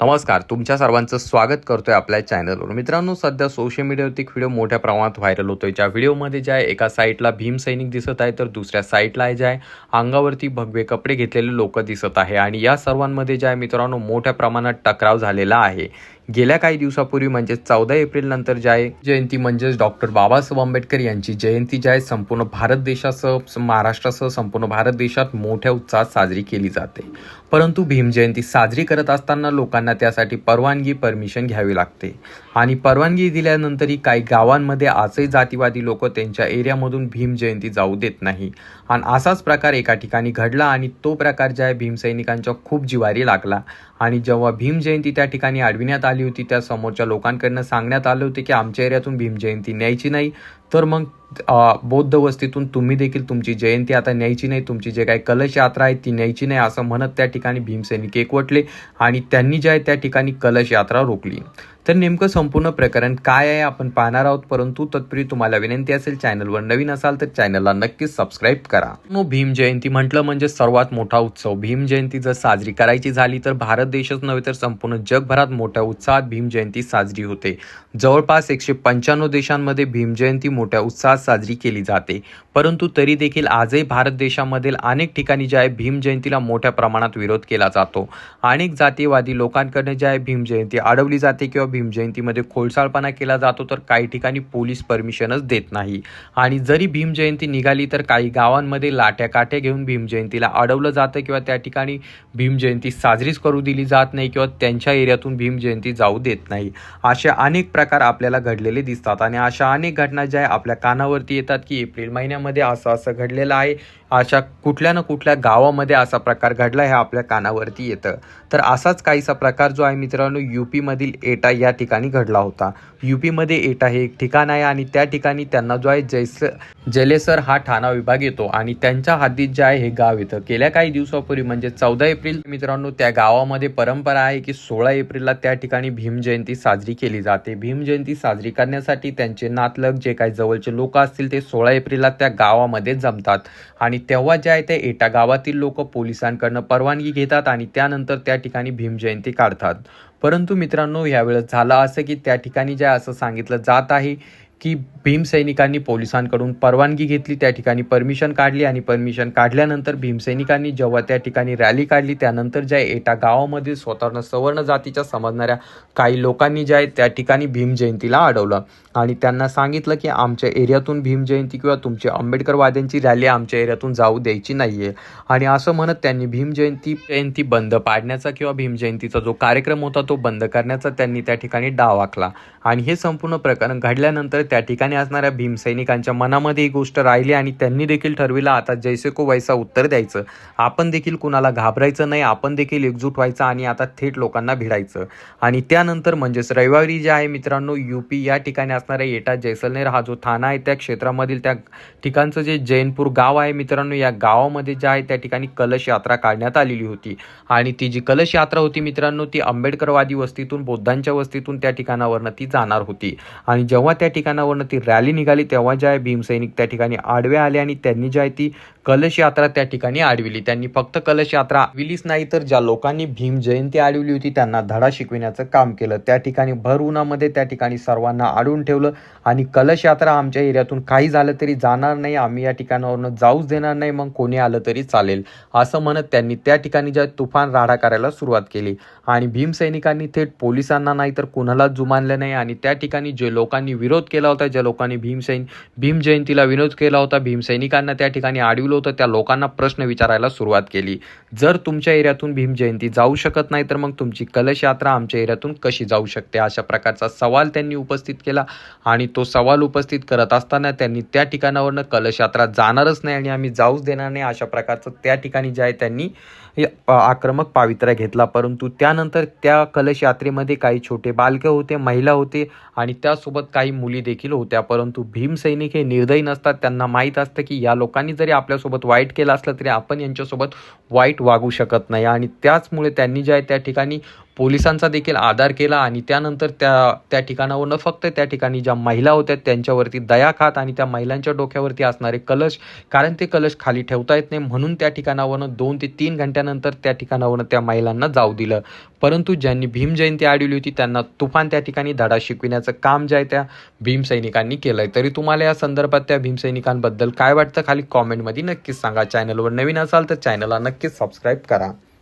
नमस्कार तुमच्या सर्वांचं स्वागत करतोय आपल्या चॅनलवर. मित्रांनो सध्या सोशल मीडियावरती व्हिडिओ मोठ्या प्रमाणात व्हायरल होतोय. ज्या व्हिडिओमध्ये जे आहे एका साईटला भीम सैनिक दिसत आहे तर दुसऱ्या साईटला आहे जे आहे अंगावरती भगवे कपडे घेतलेले लोक दिसत आहे. आणि या सर्वांमध्ये जे आहे मित्रांनो मोठ्या प्रमाणात टकराव झालेला आहे. गेल्या काही दिवसापूर्वी म्हणजेच चौदा एप्रिल नंतर जे आहे जयंती म्हणजेच डॉक्टर बाबासाहेब आंबेडकर यांची जयंती जी आहे संपूर्ण भारत देशासह महाराष्ट्रासह संपूर्ण भारत देशात मोठ्या उत्साहात साजरी केली जाते. परंतु भीम जयंती साजरी करत असताना लोकांना त्यासाठी परवानगी परमिशन घ्यावी लागते. आणि परवानगी दिल्यानंतरही काही गावांमध्ये आजही जातीवादी लोक त्यांच्या एरियामधून भीम जयंती जाऊ देत नाही. आणि असाच प्रकार एका ठिकाणी घडला आणि तो प्रकार जे आहे भीमसैनिकांच्या खूप जिवारी लागला. आणि जेव्हा भीम जयंती त्या ठिकाणी अडविण्यात आली होती. त्या समोरच्या लोकांकडनं सांगण्यात आले होते की आमच्या एरियातून भीम जयंती न्यायची नाही. तर मग बौद्ध वस्तीतून तुम्ही देखील तुमची जयंती आता न्यायची नाही तुमची जे काही कलश यात्रा आहे ती न्यायची नाही असं म्हणत त्या ठिकाणी भीमसैनिक एकवटले आणि त्यांनी जे आहे त्या ठिकाणी कलश यात्रा रोखली. तर नेमकं संपूर्ण प्रकरण काय आहे आपण पाहणार आहोत परंतु तत्पूर्वी तुम्हाला विनंती असेल चॅनलवर नवीन असाल तर चॅनलला नक्कीच सबस्क्राईब करा. नो भीम जयंती म्हटलं म्हणजे सर्वात मोठा उत्सव. भीम जयंती जर साजरी करायची झाली तर भारत देशच नव्हे तर संपूर्ण जगभरात मोठ्या उत्साहात भीम जयंती साजरी होते. जवळपास एकशे पंच्याण्णव देशांमध्ये भीम जयंती मोठ्या उत्साहात साजरी केली जाते. परंतु तरी देखील आजही भारत देशामधील अनेक ठिकाणी जे आहे भीम जयंतीला मोठ्या प्रमाणात विरोध केला जातो. अनेक जातीवादी लोकांकडे जे आहे भीम जयंती अडवली जाते किंवा भीम जयंतीमध्ये खोडसाळपणा केला जातो तर काही ठिकाणी पोलीस परमिशनच देत नाही. आणि जरी भीम जयंती निघाली तर काही गावांमध्ये लाट्या काठ्या घेऊन भीम जयंतीला अडवलं जातं किंवा त्या ठिकाणी भीम जयंती साजरीच करू दिली जात नाही किंवा त्यांच्या एरियातून भीम जयंती जाऊ देत नाही. असे अनेक प्रकार आपल्याला घडलेले दिसतात आणि अशा अनेक घटना ज्या आहे आपल्या कानावरती येतात की एप्रिल महिन्यामध्ये असं असं घडलेलं आहे. अशा कुठल्या ना कुठल्या गावामध्ये असा प्रकार घडला हे आपल्या कानावरती येतं. तर असाच काहीसा प्रकार जो आहे मित्रांनो यू पीमधील एटा या ठिकाणी घडला होता. यू पीमध्ये एटा हे एक ठिकाण आहे आणि त्या ठिकाणी त्यांना जो आहे जैस जलेसर हा ठाणा विभाग येतो आणि त्यांच्या हद्दीत जे आहे हे गाव येतं. गेल्या काही दिवसापूर्वी म्हणजे चौदा एप्रिल मित्रांनो त्या गावामध्ये परंपरा आहे की सोळा एप्रिलला त्या ठिकाणी भीम जयंती साजरी केली जाते. भीम जयंती साजरी करण्यासाठी त्यांचे नातलग जे काही जवळचे लोक असतील ते सोळा एप्रिलला त्या गावामध्ये जमतात आणि तेव्हा जे आहे ते एटा गावातील लोक पोलिसांकडनं परवानगी घेतात आणि त्यानंतर त्या ठिकाणी भीम जयंती काढतात. परंतु मित्रांनो यावेळेस झालं असं की त्या ठिकाणी जे असं सांगितलं जात आहे की भीमसैनिकांनी पोलिसांकडून परवानगी घेतली त्या ठिकाणी परमिशन काढली आणि परमिशन काढल्यानंतर भीमसैनिकांनी जेव्हा त्या ठिकाणी रॅली काढली त्यानंतर ज्या एटा गावामधील स्वतःनं सवर्ण जातीच्या समजणाऱ्या काही लोकांनी ज्या आहे त्या ठिकाणी भीम जयंतीला अडवलं आणि त्यांना सांगितलं की आमच्या एरियातून भीम जयंती किंवा तुमची आंबेडकरवाद्यांची रॅली आमच्या एरियातून जाऊ द्यायची नाही आहे आणि असं म्हणत त्यांनी भीम जयंती जयंती बंद पाडण्याचा किंवा भीम जयंतीचा जो कार्यक्रम होता तो बंद करण्याचा त्यांनी त्या ठिकाणी डाव आखला. आणि हे संपूर्ण प्रकरण घडल्यानंतर त्या ठिकाणी असणाऱ्या भीमसैनिकांच्या मनामध्ये ही गोष्ट राहिली आणि त्यांनी देखील ठरविलं आता जैसे को वैसा उत्तर द्यायचं. आपण देखील कुणाला घाबरायचं नाही आपण देखील एकजूट व्हायचं आणि आता थेट लोकांना भिडायचं. आणि त्यानंतर म्हणजेच रविवारी जे आहे मित्रांनो यू पी या ठिकाणी असणाऱ्या एटा जैसलनेर हा जो थाना आहे त्या क्षेत्रामधील त्या ठिकाणचं जे जैनपूर गाव आहे मित्रांनो या गावामध्ये जे आहे त्या ठिकाणी कलश यात्रा काढण्यात आलेली होती. आणि ती जी कलश यात्रा होती मित्रांनो ती आंबेडकरवादी वस्तीतून बौद्धांच्या वस्तीतून त्या ठिकाणावरनं ती जाणार होती. आणि जेव्हा त्या ठिकाणी मैदानावरनं ती रॅली निघाली. तेव्हा जे आहे भीमसैनिक त्या ठिकाणी आडवे आले आणि त्यांनी जी आहे ती कलश यात्रा त्या ठिकाणी आडविली. त्यांनी फक्त कलश यात्रा आडविलीच नाही तर ज्या लोकांनी भीम जयंती आडविली होती त्यांना धडा शिकविण्याचं काम केलं. त्या ठिकाणी भर उन्हामध्ये त्या ठिकाणी सर्वांना आडून ठेवलं आणि कलश यात्रा आमच्या एरियातून काही झालं तरी जाणार नाही. आम्ही या ठिकाणावरनं जाऊच देणार नाही. मग कोणी आलं तरी चालेल. असं म्हणत त्यांनी त्या ठिकाणी ज्या तुफान राडा करायला सुरुवात केली. आणि भीमसैनिकांनी थेट पोलिसांना नाही तर कुणालाच जुमानलं नाही आणि त्या ठिकाणी जे लोकांनी विरोध केला होता ज्या लोकांनी भीमसैन भीम जयंतीला विनोद केला होता भीमसैनिकांना त्या ठिकाणी अडविलं होतं त्या लोकांना प्रश्न विचारायला सुरुवात केली. जर तुमच्या एरियातून भीम जयंती जाऊ शकत नाही तर मग तुमची कलश यात्रा आमच्या एरियातून कशी जाऊ शकते? अशा प्रकारचा सवाल त्यांनी उपस्थित केला आणि तो सवाल उपस्थित करत असताना त्यांनी त्या ठिकाणावरनं कलश यात्रा जाणारच नाही आणि आम्ही जाऊच देणार नाही अशा प्रकारचं त्या ठिकाणी जे आहे त्यांनी आक्रमक पावित्र्या घेतला. परंतु त्यानंतर त्या कलश यात्रेमध्ये काही छोटे बालकं होते महिला होते आणि त्यासोबत काही मुली देखील होत्या परंतु भीमसैनिक हे निर्दयी नसतात. त्यांना माहीत असतं की या लोकांनी जरी आपल्यासोबत वाईट केलं असलं तरी आपण यांच्यासोबत वाईट वागू शकत नाही. आणि त्याचमुळे त्यांनी जे आहे त्या ठिकाणी पोलिसांचा देखील आधार केला आणि त्यानंतर त्या त्या ठिकाणावर न फक्त त्या ठिकाणी ज्या महिला होत्या त्यांच्यावरती दया खात आणि त्या महिलांच्या डोक्यावरती असणारे कलश कारण ते कलश खाली ठेवता येत नाही म्हणून त्या ठिकाणावरनं दोन ते तीन घंट्यानंतर त्या ठिकाणावरनं त्या महिलांना जाऊ दिलं. परंतु ज्यांनी भीम जयंती अडवली होती त्यांना तुफान त्या ठिकाणी धडा शिकविण्याचं काम जे आहे त्या भीमसैनिकांनी केलं केलंय. तरी तुम्हाला या संदर्भात त्या भीमसैनिकांबद्दल काय वाटतं? खाली कॉमेंटमध्ये नक्कीच सांगा. चॅनलवर नवीन असाल तर चॅनलला नक्कीच सबस्क्राईब करा.